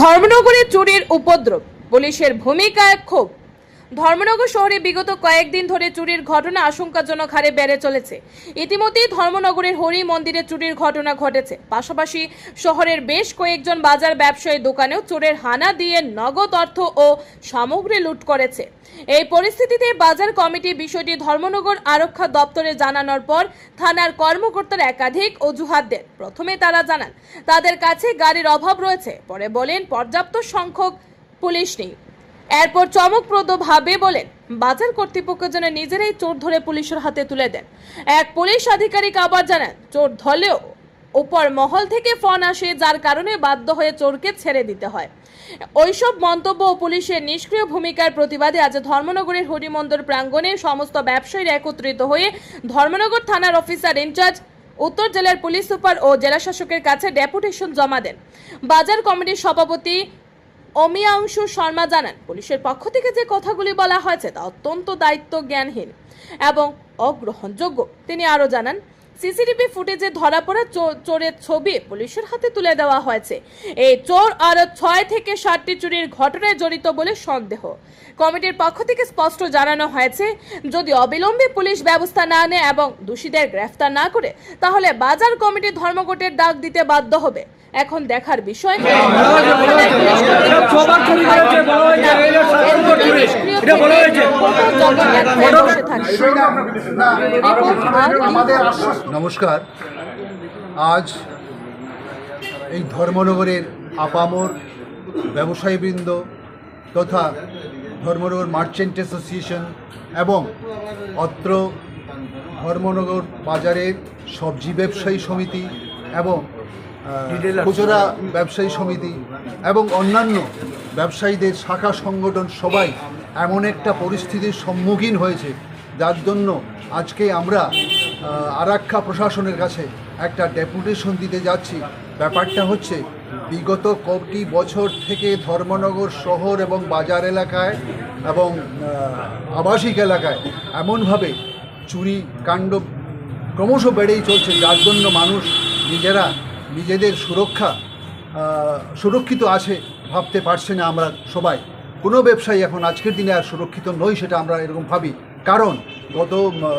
ধর্মনগরে চুরির উপদ্রব পুলিশের ভূমিকায় ক্ষোভ। ধর্মনগর শহরে বিগত কয়েকদিন ধরে চুরির ঘটনা আশঙ্কাজনক হারে বেড়ে চলেছে। ইতিমধ্যেই ধর্মনগরের হরি মন্দিরে চুরির ঘটনা ঘটেছে। পাশাপাশি শহরের বেশ কয়েকজন বাজার ব্যবসায়ী দোকানেও চোরের হানা দিয়ে নগদ অর্থ ও সামগ্রী লুট করেছে। এই পরিস্থিতিতে বাজার কমিটি বিষয়টি ধর্মনগর আরক্ষা দপ্তরে জানানোর পর থানার কর্মকর্তার একাধিক অজুহাত দেন। প্রথমে তারা জানান, তাদের কাছে গাড়ির অভাব রয়েছে। পরে বলেন, পর্যাপ্ত সংখ্যক পুলিশ নেই। এরপর চমকপ্রদভাবে বলেন, বাজার কর্তৃপক্ষ যেন নিজেরাই চোর ধরে পুলিশের হাতে তুলে দেন। এক পুলিশ আধিকারিক আবার জানান, চোর ধরলেও উপর মহল থেকে ফোন আসে, যার কারণে বাধ্য হয়ে চোরকে ছেড়ে দিতে হয়। ওইসব মন্তব্য ও পুলিশের নিষ্ক্রিয় ভূমিকার প্রতিবাদে আজ ধর্মনগরের হরিমন্দর প্রাঙ্গণে সমস্ত ব্যবসায়ীরা একত্রিত হয়ে ধর্মনগর থানার অফিসার ইনচার্জ, উত্তর জেলার পুলিশ সুপার ও জেলা শাসকের কাছে ডেপুটেশন জমা দেন। বাজার কমিটির সভাপতি অমিয়াংশু শর্মা জানান পুলিশের পক্ষ থেকে যে কথাগুলি বলা হয়েছে তা অত্যন্ত দায়িত্ব জ্ঞানহীন এবং অগ্রহণযোগ্য তিনি আরও জানান সিসিটিভি ফুটেজে ধরা পড়া চোরের ছবি পুলিশের হাতে তুলে দেওয়া হয়েছে এই চোর আরও ছয় থেকে সাতটি চুরির ঘটনায় জড়িত বলে সন্দেহ কমিটির পক্ষ থেকে স্পষ্ট জানানো হয়েছে যদি অবিলম্বে পুলিশ ব্যবস্থা না নেয় এবং দোষীদের গ্রেফতার না করে তাহলে বাজার কমিটি ধর্মঘটের ডাক দিতে বাধ্য হবে এখন দেখার বিষয় সবার চুরি করেছে, বলা হয়েছে, রেলের সাধারণ চুরি। এটা বলা হয়েছে। আমাদের নমস্কার আজ এই ধর্মনগরের আপামর ব্যবসায়ীবৃন্দ তথা ধর্মনগর মার্চেন্ট অ্যাসোসিয়েশন এবং অত্র ধর্মনগর বাজারের সবজি ব্যবসায়ী সমিতি এবং খুচরা ব্যবসায়ী সমিতি এবং অন্যান্য ব্যবসায়ীদের শাখা সংগঠন সবাই এমন একটা পরিস্থিতির সম্মুখীন হয়েছে, যার জন্য আজকে আমরা আরাক্ষা প্রশাসনের কাছে একটা ডেপুটেশন দিতে যাচ্ছি। ব্যাপারটা হচ্ছে, বিগত কয়েকটি বছর থেকে ধর্মনগর শহর এবং বাজার এলাকায় এবং আবাসিক এলাকায় এমনভাবে চুরি কাণ্ড ক্রমশ বেড়েই চলছে, যার জন্য মানুষ নিজেরা নিজেদের সুরক্ষা সুরক্ষিত আছে ভাবতে পারছে না আমরা সবাই। কোনো ব্যবসায়ী এখন আজকের দিনে আর সুরক্ষিত নই সেটা আমরা এরকম ভাবি। কারণ গত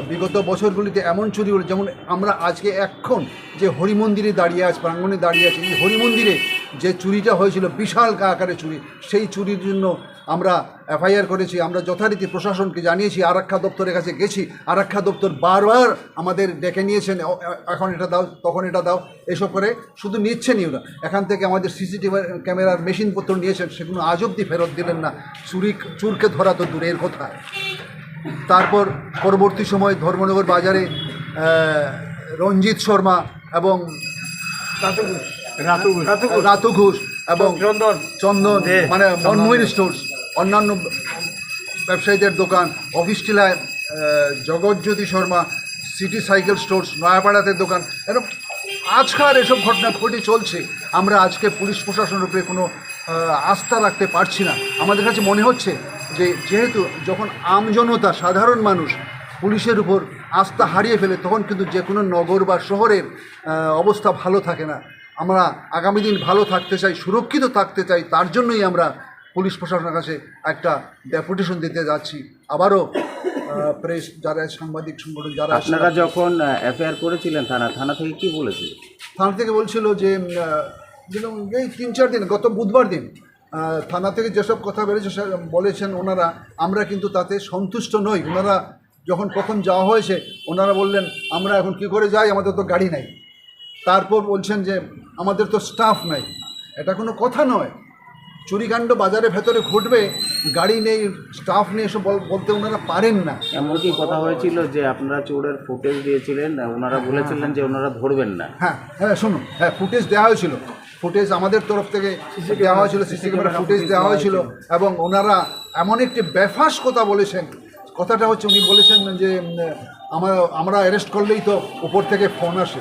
বিগত বছরগুলিতে এমন চুরি হলো, যেমন আমরা আজকে এখন যে হরিমন্দিরে দাঁড়িয়ে আছে, প্রাঙ্গণে দাঁড়িয়ে আছে, এই হরিমন্দিরে যে চুরিটা হয়েছিল, বিশাল আকারে চুরি, সেই চুরির জন্য আমরা এফআইআর করেছি আমরা যথারীতি প্রশাসনকে জানিয়েছি আরক্ষা দপ্তরের কাছে গেছি আরক্ষা দপ্তর বারবার আমাদের ডেকে নিয়েছেন এখন এটা দাও তখন এটা দাও এসব করে শুধু নিচ্ছেনই ওরা এখান থেকে আমাদের সিসিটিভি ক্যামেরার মেশিনপত্র নিয়েছেন সেগুলো আজ অব্দি ফেরত দিলেন না। চুরি চুরকে ধরা তো দূরের কথা। তারপর পরবর্তী সময় ধর্মনগর বাজারে রঞ্জিত শর্মা এবং রাতু ঘোষ। এবং চন্দন। চন্দন মানে মনমোহন স্টোর্স। অন্যান্য ব্যবসায়ীদের দোকান office টিলায় Jagatjyoti Sharma, city cycle stores, নয়াপাড়াতে দোকান। এরকম আজকাল এসব ঘটনা ঘটে চলছে। আমরা আজকে পুলিশ প্রশাসনের উপরে কোনো আস্থা রাখতে পারছি না। আমাদের কাছে মনে হচ্ছে যে, যেহেতু যখন আমজনতা, সাধারণ মানুষ পুলিশের উপর আস্থা হারিয়ে ফেলে, তখন কিন্তু যে কোনো নগর বা শহরের অবস্থা ভালো থাকে না। আমরা আগামী দিন ভালো থাকতে চাই, সুরক্ষিত থাকতে চাই, তার জন্যই আমরা পুলিশ প্রশাসনের কাছে একটা ডেপুটেশন দিতে যাচ্ছি। আবারও প্রেস যারা সাংবাদিক সংগঠন যারা আপনারা যখন এফআইআর করেছিলেন থানা থানা থেকে কি বলেছিল? থানা থেকে বলছিল যে এই তিন চার দিন গত বুধবার দিন থানা থেকে যেসব কথা বেড়েছে বলেছেন ওনারা আমরা কিন্তু তাতে সন্তুষ্ট নই। ওনারা যখন কখন যাওয়া হয়েছে ওনারা বললেন আমরা এখন কি করে যাই? আমাদের তো গাড়ি নাই। তারপর বলছেন যে আমাদের তো স্টাফ নাই। এটা কোনো কথা নয়। চুরিকাণ্ড বাজারের ভেতরে ঘটবে গাড়ি নেই স্টাফ নেই এসব বল- বলতে ওনারা পারেন না। এমনকি কথা হয়েছিল যে আপনারা চোরের ফুটেজ দিয়েছিলেন ওনারা বলেছিলেন যে ওনারা ধরবেন না। হ্যাঁ হ্যাঁ শুনুন হ্যাঁ ফুটেজ দেওয়া হয়েছিল। ফুটেজ আমাদের তরফ থেকে দেওয়া হয়েছিল সিসি ক্যামেরা ফুটেজ দেওয়া হয়েছিল এবং ওনারা এমন একটি বেফাস কথা বলেছেন। কথাটা হচ্ছে উনি বলেছেন যে আমরা আমরা অ্যারেস্ট করলেই তো উপর থেকে ফোন আসে।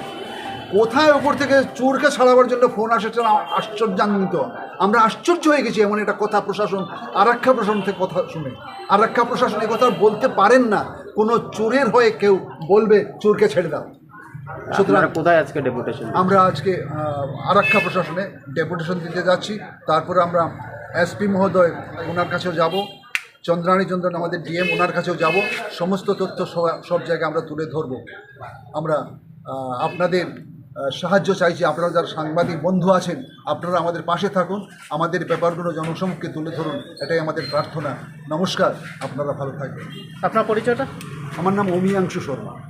কোথায় ওপর থেকে চোরকে ছাড়াবার জন্য ফোন আসে আশ্চর্যান্বিত। আমরা আশ্চর্য হয়ে গেছি এমন একটা কথা প্রশাসন আরক্ষা প্রশাসন থেকে কথা শুনে। আরক্ষা প্রশাসন এই কথা বলতে পারেন না। কোনো চোরের হয়ে কেউ বলবে চোরকে ছেড়ে দাও। সুতরাং কোথায় আজকে ডেপুটেশন আমরা আজকে আরক্ষা প্রশাসনে ডেপুটেশন দিতে যাচ্ছি। তারপরে আমরা এসপি মহোদয় ওনার কাছেও যাব। চন্দ্রাণী চন্দ্রন আমাদের ডিএম ওনার কাছেও যাব। সমস্ত তথ্য সব- জায়গায় আমরা তুলে ধরব। আমরা আপনাদের সাহায্য চাইছি আপনারা যারা সাংবাদিক বন্ধু আছেন আপনারা আমাদের পাশে থাকুন। আমাদের ব্যাপারগুলো জনসমক্ষে তুলে ধরুন। এটাই আমাদের প্রার্থনা। নমস্কার আপনারা ভালো থাকবেন। আপনার পরিচয়টা? আমার নাম অমিয়াংশু শর্মা।